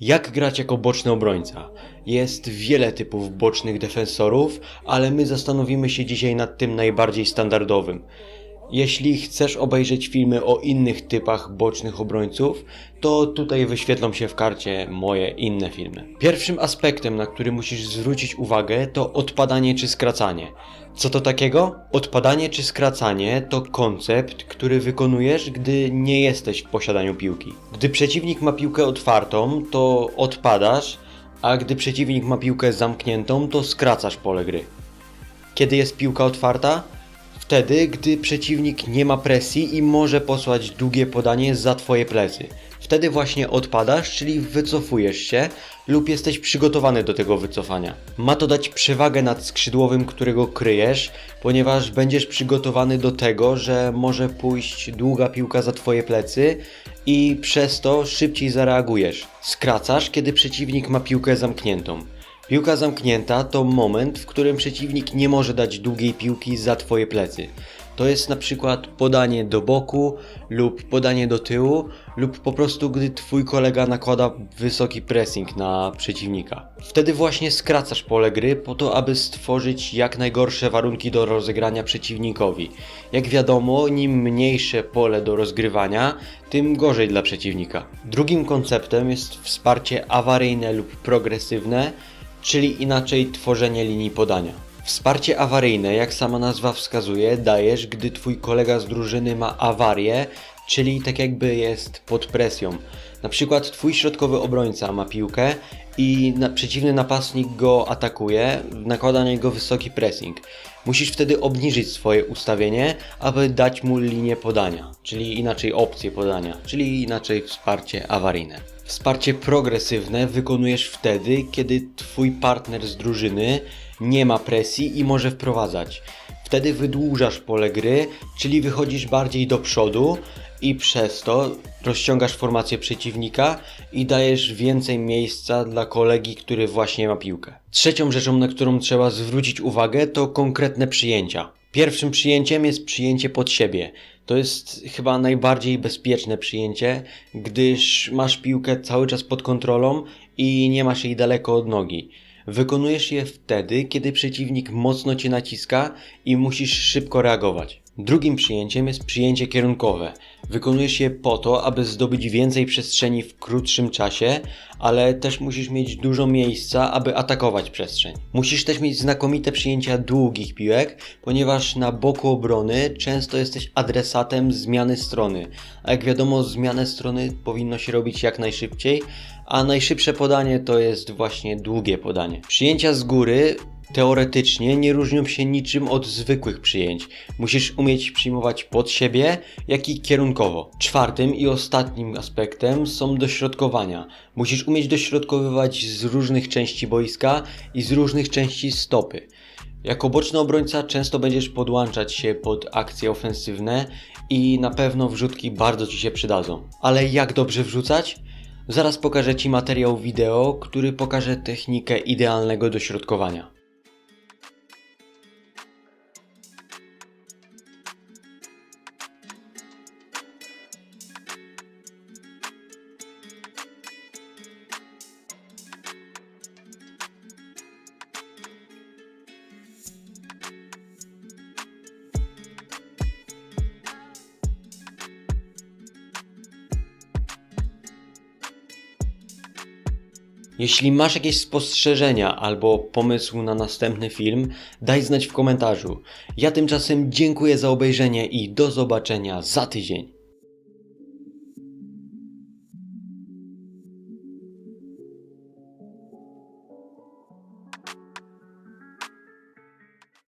Jak grać jako boczny obrońca? Jest wiele typów bocznych defensorów, ale my zastanowimy się dzisiaj nad tym najbardziej standardowym. Jeśli chcesz obejrzeć filmy o innych typach bocznych obrońców, to tutaj wyświetlą się w karcie moje inne filmy. Pierwszym aspektem, na który musisz zwrócić uwagę, to odpadanie czy skracanie. Co to takiego? Odpadanie czy skracanie to koncept, który wykonujesz, gdy nie jesteś w posiadaniu piłki. Gdy przeciwnik ma piłkę otwartą, to odpadasz, a gdy przeciwnik ma piłkę zamkniętą, to skracasz pole gry. Kiedy jest piłka otwarta? Wtedy, gdy przeciwnik nie ma presji i może posłać długie podanie za twoje plecy. Wtedy właśnie odpadasz, czyli wycofujesz się lub jesteś przygotowany do tego wycofania. Ma to dać przewagę nad skrzydłowym, którego kryjesz, ponieważ będziesz przygotowany do tego, że może pójść długa piłka za twoje plecy i przez to szybciej zareagujesz. Skracasz, kiedy przeciwnik ma piłkę zamkniętą. Piłka zamknięta to moment, w którym przeciwnik nie może dać długiej piłki za twoje plecy. To jest na przykład podanie do boku lub podanie do tyłu lub po prostu gdy twój kolega nakłada wysoki pressing na przeciwnika. Wtedy właśnie skracasz pole gry po to, aby stworzyć jak najgorsze warunki do rozegrania przeciwnikowi. Jak wiadomo, im mniejsze pole do rozgrywania, tym gorzej dla przeciwnika. Drugim konceptem jest wsparcie awaryjne lub progresywne, czyli inaczej tworzenie linii podania. Wsparcie awaryjne, jak sama nazwa wskazuje, dajesz, gdy twój kolega z drużyny ma awarię, czyli tak jakby jest pod presją. Na przykład twój środkowy obrońca ma piłkę i na, przeciwny napastnik go atakuje, nakłada na niego wysoki pressing. Musisz wtedy obniżyć swoje ustawienie, aby dać mu linię podania, czyli inaczej opcję podania, czyli inaczej wsparcie awaryjne. Wsparcie progresywne wykonujesz wtedy, kiedy twój partner z drużyny nie ma presji i może wprowadzać. Wtedy wydłużasz pole gry, czyli wychodzisz bardziej do przodu i przez to rozciągasz formację przeciwnika i dajesz więcej miejsca dla kolegi, który właśnie ma piłkę. Trzecią rzeczą, na którą trzeba zwrócić uwagę, to konkretne przyjęcia. Pierwszym przyjęciem jest przyjęcie pod siebie. To jest chyba najbardziej bezpieczne przyjęcie, gdyż masz piłkę cały czas pod kontrolą i nie masz jej daleko od nogi. Wykonujesz je wtedy, kiedy przeciwnik mocno cię naciska i musisz szybko reagować. Drugim przyjęciem jest przyjęcie kierunkowe. Wykonujesz je po to, aby zdobyć więcej przestrzeni w krótszym czasie, ale też musisz mieć dużo miejsca, aby atakować przestrzeń. Musisz też mieć znakomite przyjęcia długich piłek, ponieważ na boku obrony często jesteś adresatem zmiany strony. A jak wiadomo, zmianę strony powinno się robić jak najszybciej, a najszybsze podanie to jest właśnie długie podanie. Przyjęcia z góry teoretycznie nie różnią się niczym od zwykłych przyjęć. Musisz umieć przyjmować pod siebie, jak i kierunkowo. Czwartym i ostatnim aspektem są dośrodkowania. Musisz umieć dośrodkowywać z różnych części boiska i z różnych części stopy. Jako boczny obrońca często będziesz podłączać się pod akcje ofensywne i na pewno wrzutki bardzo Ci się przydadzą. Ale jak dobrze wrzucać? Zaraz pokażę Ci materiał wideo, który pokaże technikę idealnego dośrodkowania. Jeśli masz jakieś spostrzeżenia albo pomysł na następny film, daj znać w komentarzu. Ja tymczasem dziękuję za obejrzenie i do zobaczenia za tydzień.